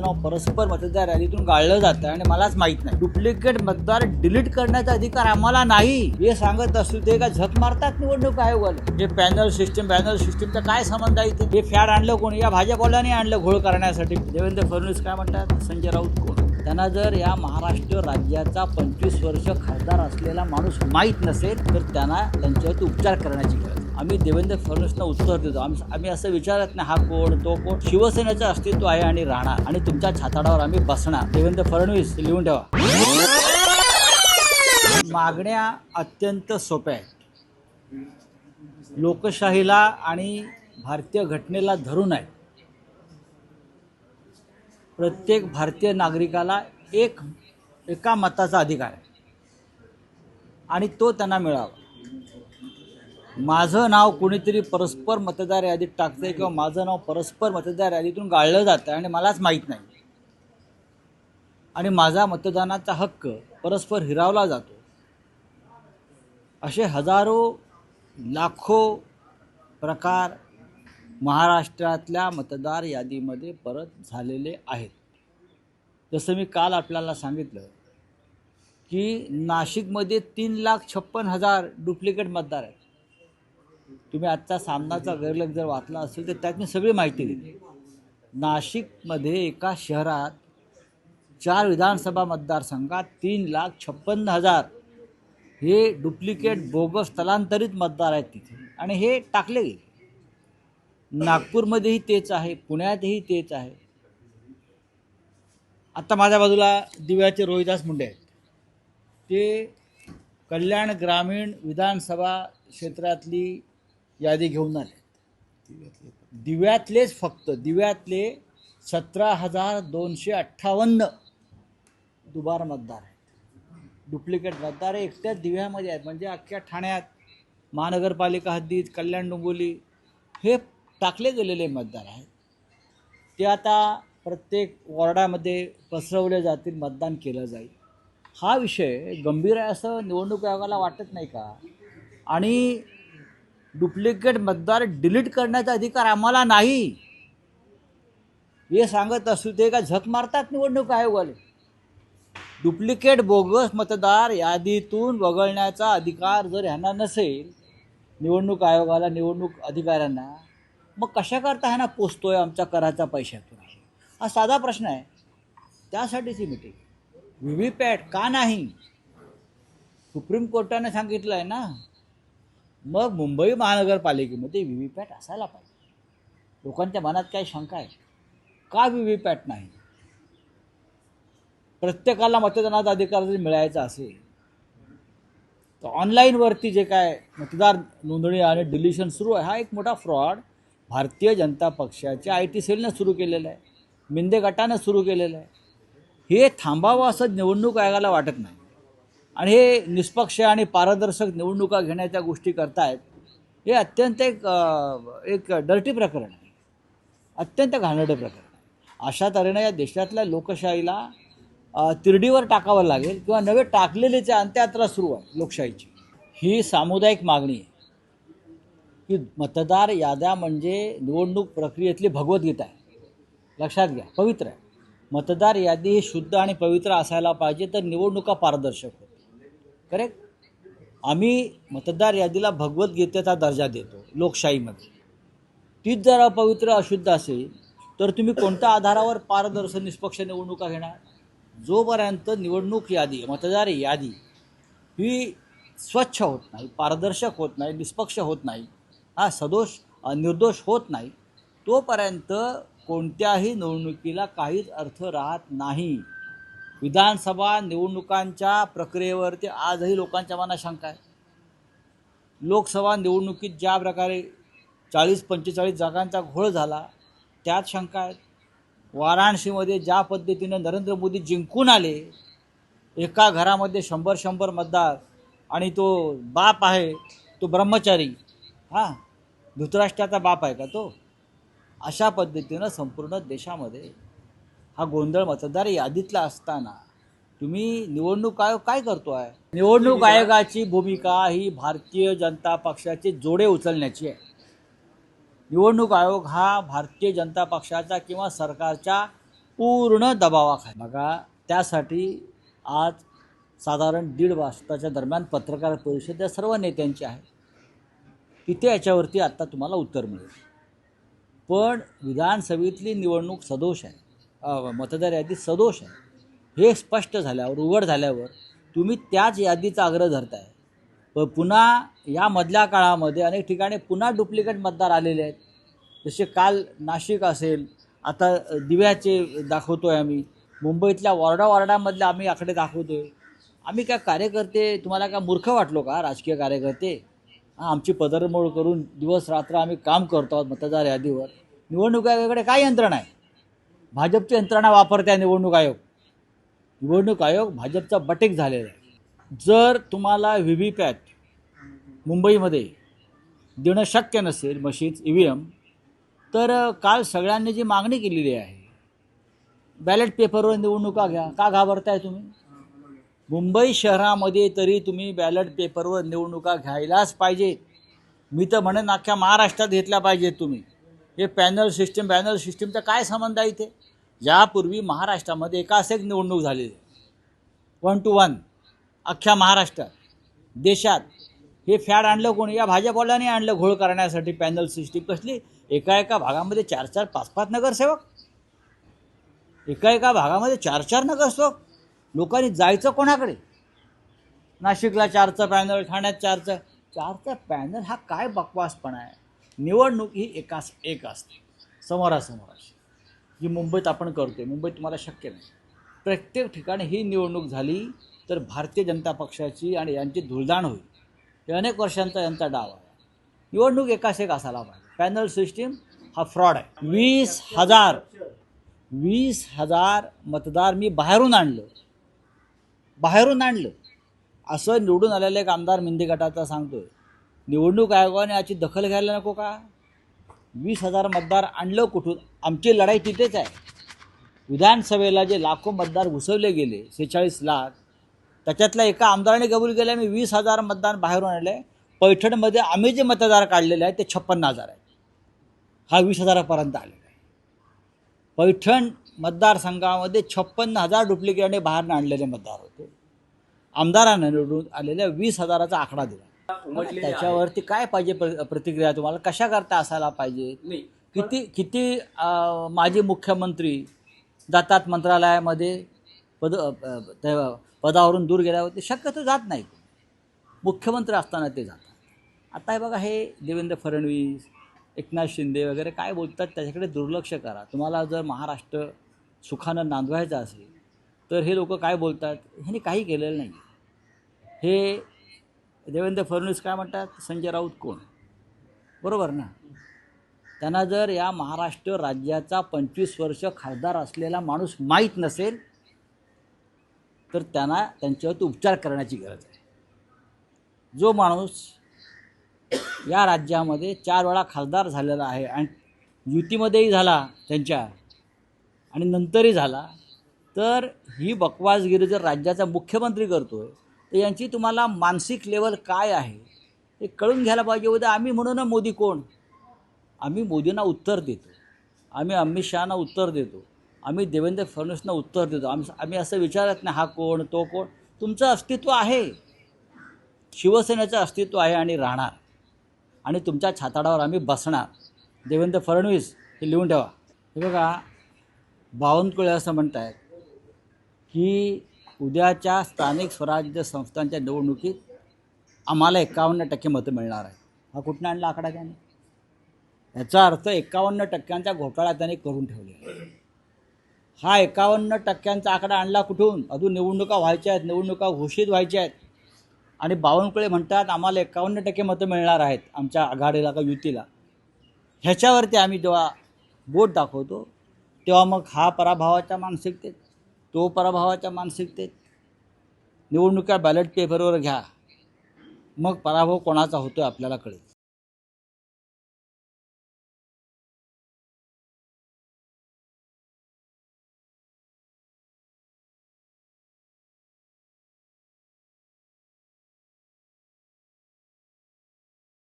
माझं नाव परस्पर मतदार यादीतून गाळलं जातं आणि मलाच माहीत नाही. डुप्लिकेट मतदार डिलीट करण्याचा अधिकार आम्हाला नाही. हे सांगत असू ते का झक मारतात निवडणूक आयोगाला. जे पॅनल सिस्टम पॅनल सिस्टमचा काय संबंध आहे ते हे फॅड आणलं कोणी? या भाजपवाल्याने आणलं घोळ करण्यासाठी. देवेंद्र फडणवीस काय म्हणतात? संजय राऊत कोण? त्यांना जर या महाराष्ट्र राज्याचा पंचवीस वर्ष खासदार असलेला माणूस माहीत नसेल तर त्यांना त्यांच्यावरती उपचार करण्याची गरज. आम्ही देवेंद्र फडणवीसना उत्तर देतो. आम्ही आम्ही असं विचारत नाही हा कोण तो कोण? शिवसेनेचं अस्तित्व आहे आणि राहणार. आणि तुमच्या छाताडावर आम्ही बसणार. देवेंद्र फडणवीस लिहून ठेवा. मागण्या अत्यंत सोप्या आहेत. लोकशाहीला आणि भारतीय घटनेला धरून आहे प्रत्येक भारतीय नागरिकाला एक एका मताचा अधिकार आहे. आणि तो त्यांना मिळावा. माझं नाव कुणीतरी परस्पर मतदार यादीत टाकतंय किंवा माझं नाव परस्पर मतदार यादीतून गाळलं जातं आणि मलाच माहीत नाही. आणि माझा मतदानाचा हक्क परस्पर हिरावला जातो. असे हजारो लाखो प्रकार महाराष्ट्रातल्या मतदार यादीमध्ये परत झालेले आहेत. जसं मी काल आपल्याला सांगितलं की नाशिकमध्ये तीन लाख छप्पन हजार डुप्लिकेट मतदार आहेत. तुम्ही आजचा सामनाचा गैरलेख जर वाचला असेल तर त्यात मी सगळी माहिती दिली नाशिकमध्ये एका शहरात चार विधानसभा मतदारसंघात तीन लाख छप्पन्न हजार हे डुप्लिकेट बोगस स्थलांतरित मतदार आहेत तिथे. आणि हे टाकले गेले. नागपूरमध्येही तेच आहे पुण्यातही तेच आहे. आत्ता माझ्या बाजूला दिव्याचे रोहिदास मुंडे आहेत. ते कल्याण ग्रामीण विधानसभा क्षेत्रातली यादी घेऊन आले. दिव्यातलेच फक्त दिव्यातले सतरा हजार दोनशे अठ्ठावन्न दुबार मतदार आहेत. डुप्लिकेट मतदार एकट्याच दिव्यामध्ये आहेत. म्हणजे अख्ख्या ठाण्यात महानगरपालिका हद्दीत कल्याण डोंबिवली हे टाकले गेलेले मतदार आहेत. ते आता प्रत्येक वॉर्डामध्ये पसरवले जातील मतदान केलं जाईल. हा विषय गंभीर आहे असं निवडणूक आयोगाला वाटत नाही का? आणि डुप्लिकेट मतदार डिलीट करण्याचा अधिकार आम्हाला नाही. हे सांगत असू ते का झक मारतात निवडणूक आयोगाले. डुप्लिकेट बोगस मतदार यादीतून वगळण्याचा अधिकार जर ह्यांना नसेल निवडणूक आयोगाला निवडणूक अधिकाऱ्यांना मग कशा करता ह्यांना पोचतोय आमच्या कराचा पैशातून? हा साधा प्रश्न आहे. त्यासाठीची मिटिंग व्ही व्ही पॅट का नाही? सुप्रीम कोर्टाने सांगितलं आहे ना मग मुंबई महानगरपालिकेमध्ये व्ही व्ही पॅट असायला पाहिजे. लोकांच्या मनात काय शंका आहे? का व्ही व्ही पॅट नाही? प्रत्येकाला मतदानाचा अधिकार जरी मिळायचा असेल तर ऑनलाईनवरती जे काय मतदार नोंदणी आणि डिलिशन सुरू आहे हा एक मोठा फ्रॉड भारतीय जनता पक्षाच्या आय टी सेलनं सुरू केलेलं आहे मिंदे गटानं सुरू केलेलं आहे. हे थांबावं असं निवडणूक आयोगाला वाटत नाही. आणि हे निष्पक्ष आणि पारदर्शक निवडणुका घेण्याच्या गोष्टी करतायत हे अत्यंत एक एक डर्टी प्रकरण आहे. अत्यंत घाणेरडं प्रकरण आहे. अशा तऱ्हेनं या देशातल्या लोकशाहीला तिरडीवर टाकावं लागेल किंवा नवे टाकलेलीच्या अंत्ययात्रा सुरू आहे लोकशाहीची. ही सामुदायिक मागणी आहे. की मतदार याद्या म्हणजे निवडणूक प्रक्रियेतली भगवद्गीता आहे. लक्षात घ्या पवित्र आहे. मतदार यादी ही शुद्ध आणि पवित्र असायला पाहिजे तर निवडणुका पारदर्शक होतील करेक्ट आम्ही मतदार यादीला भगवद्गीतेचा दर्जा देतो लोकशाहीमध्ये. तीच जर अपवित्र अशुद्ध असेल तर तुम्ही कोणत्या आधारावर पारदर्शक निष्पक्ष निवडणुका घेणार? जोपर्यंत निवडणूक यादी मतदार यादी ही स्वच्छ होत नाही पारदर्शक होत नाही निष्पक्ष होत नाही हा सदोष निर्दोष होत नाही तोपर्यंत कोणत्याही निवडणुकीला काहीच अर्थ राहत नाही. विधानसभा निवडणुकांच्या प्रक्रियेवरती आजही लोकांच्या मनात शंका आहे. लोकसभा निवडणुकीत ज्या प्रकारे चाळीस पंचेचाळीस जागांचा घोळ झाला त्यात शंका आहेत. वाराणसीमध्ये ज्या पद्धतीनं नरेंद्र मोदी जिंकून आले एका घरामध्ये शंभर शंभर मतदार आणि तो बाप आहे तो ब्रह्मचारी हां धृतराष्ट्राचा बाप आहे का तो? अशा पद्धतीनं संपूर्ण देशामध्ये हा गोंधळ मतदार यादीतला असताना तुम्ही निवडणूक आयोग काय करतो आहे निवडणूक आयोगाची भूमिका ही भारतीय जनता पक्षाचे जोडे उचलण्याची आहे. निवडणूक आयोग हा भारतीय जनता पक्षाचा किंवा सरकारच्या पूर्ण दबावाखाली. बघा त्यासाठी आज साधारण दीड वाजताच्या दरम्यान पत्रकार परिषद या सर्व नेत्यांची आहे. तिथे याच्यावरती आत्ता तुम्हाला उत्तर मिळेल. पण विधानसभेतली निवडणूक सदोष आहे. मतदार यादी सदोष आहे. हे स्पष्ट झाल्यावर उघड झाल्यावर तुम्ही त्याच यादीचा आग्रह धरताय. पण पुन्हा या मधल्या काळामध्ये अनेक ठिकाणी पुन्हा डुप्लिकेट मतदार आलेले आहेत. जसे काल नाशिक असेल आता दिव्याचे दाखवतो आहे आम्ही. मुंबईतल्या वॉर्डा वॉर्डामधले आम्ही आकडे दाखवतो आहे आम्ही काय कार्यकर्ते तुम्हाला काय मूर्ख वाटलो का? राजकीय कार्यकर्ते? आमची पदरमोड करून दिवस रात्र आम्ही काम करतो आहोत मतदार यादीवर. निवडणुकाकडे काय यंत्रणा आहे? भाजपची यंत्रणा वापरते निवडणूक आयोग. निवडणूक आयोग भाजपचा बटेक झालेला आहे. जर तुम्हाला व्ही व्ही पॅट मुंबईमध्ये देणं शक्य नसेल मशीन्स ई व्ही एम तर काल सगळ्यांनी जी मागणी केलेली आहे बॅलेट पेपरवर निवडणुका घ्या. का घाबरताय तुम्ही? मुंबई शहरामध्ये तरी तुम्ही बॅलेट पेपरवर निवडणुका घ्यायलाच पाहिजे. मी तर म्हणेन अख्ख्या महाराष्ट्रात घेतल्या पाहिजेत तुम्ही. हे पॅनल सिस्टीम पॅनल सिस्टीमचा काय संबंध आहे इथे? यापूर्वी महाराष्ट्रामध्ये एकाच एक निवडणूक झालेली. आहे वन टू वन अख्ख्या महाराष्ट्रात देशात. हे फॅड आणलं कोणी? या भाजपवाल्याने आणलं घोळ करण्यासाठी पॅनल सिस्टीम. कसली? एका एका भागामध्ये चार चार पाच पाच नगरसेवक. एका एका भागामध्ये चार चार नगरसेवक. लोकांनी जायचं कोणाकडे? नाशिकला चारचं पॅनल ठाण्यात चारचं. चारचा पॅनल हा काय बकवासपणा आहे? निवडणूक ही एकास एक असते. समोरासमोर अशी जी मुंबईत आपण करतोय मुंबईत तुम्हाला शक्य नाही. प्रत्येक ठिकाणी ही निवडणूक झाली तर भारतीय जनता पक्षाची आणि यांची धुळदाण होईल. हे अनेक वर्षांचा यांचा डाव आहे. निवडणूक एकास एक असायला पाहिजे. पॅनल सिस्टीम हा फ्रॉड आहे. वीस हजार वीस हजार मतदार मी बाहेरून आणलं. बाहेरून आणलं. असं निवडून आलेलं एक आमदार मिंदी गटाचा सांगतोय. निवडणूक आयोगाने याची दखल घ्यायला नको का? वीस हजार मतदार आणलं कुठून? आमची लढाई तिथेच आहे. विधानसभेला जे लाखो मतदार घुसवले गेले सेहेचाळीस लाख त्याच्यातल्या एका आमदाराने कबूल केलं मी वीस हजार मतदार बाहेरून आणले पैठणमध्ये आम्ही जे मतदार काढलेले आहेत ते छप्पन्न हजार आहेत. हा वीस हजारापर्यंत आलेला आहे. पैठण मतदारसंघामध्ये छप्पन्न हजार डुप्लिकेटने बाहेर आणलेले मतदार होते. आमदारांना निवडून आलेल्या वीस हजाराचा आकडा दिला. उमटलेले त्याच्यावरती काय पाहिजे प्र- प्रतिक्रिया? तुम्हाला कशा करता असायला पाहिजे? नाही किती किती अं, माजी मुख्यमंत्री जातात मंत्रालयामध्ये पद अ, पदावरून दूर गेल्यावर ते शक्यतो जात नाही मुख्यमंत्री असताना ते जातात. आता हे बघा हे देवेंद्र फडणवीस एकनाथ शिंदे वगैरे काय बोलतात त्याच्याकडे दुर्लक्ष करा. तुम्हाला जर महाराष्ट्र सुखानं नांदवायचं असेल तर हे लोक काय बोलतात? ह्यांनी काही केलेलं नाही हे देवेंद्र फडणवीस काय म्हणतात? संजय राऊत कोण? बरोबर ना? त्यांना जर या महाराष्ट्र राज्याचा पंचवीस वर्ष खासदार असलेला माणूस माहीत नसेल तर त्यांना त्यांच्यावरती उपचार करण्याची गरज आहे. जो माणूस या राज्यामध्ये चार वेळा खासदार झालेला आहे आणि युतीमध्येही झाला त्यांच्या आणि नंतरही झाला तर ही बकवासगिरी जर राज्याचा मुख्यमंत्री करतोय तर यांची तुम्हाला मानसिक लेवल काय आहे हे कळून घ्यायला पाहिजे. उद्या आम्ही म्हणू ना मोदी कोण? आम्ही मोदींना उत्तर देतो. आम्ही अमित शहाना उत्तर देतो. आम्ही देवेंद्र फडणवीसना उत्तर देतो. आम्ही आम्ही असं विचारत नाही हा कोण तो कोण? तुमचं अस्तित्व आहे. शिवसेनेचं अस्तित्व आहे आणि राहणार. आणि तुमच्या छाताडावर आम्ही बसणार. देवेंद्र फडणवीस हे लिहून ठेवा. हे बघा बावनकुळे असं म्हणत आहेत की उद्याच्या स्थानिक स्वराज्य संस्थांच्या निवडणुकीत आम्हाला एकावन्न टक्के मतं मिळणार आहे हा कुठनं आणला आकडा त्याने? याचा अर्थ एकावन्न टक्क्यांचा घोटाळा त्याने करून ठेवलेला हा एकावन्न टक्क्यांचा आकडा आणला कुठून? अजून निवडणुका व्हायच्या आहेत निवडणुका घोषित व्हायच्या आहेत. आणि बावनकुळे म्हणतात आम्हाला एकावन्न टक्के मतं मिळणार आहेत आमच्या आघाडीला का युतीला? ह्याच्यावरती आम्ही जेव्हा बोट दाखवतो तेव्हा मग हा पराभवाच्या मानसिकतेत तो पराभवाच्या मानसिकतेत निवडणुका बॅलेट पेपरवर घ्या. मग पराभव कोणाचा होतो आपल्याला कळेल.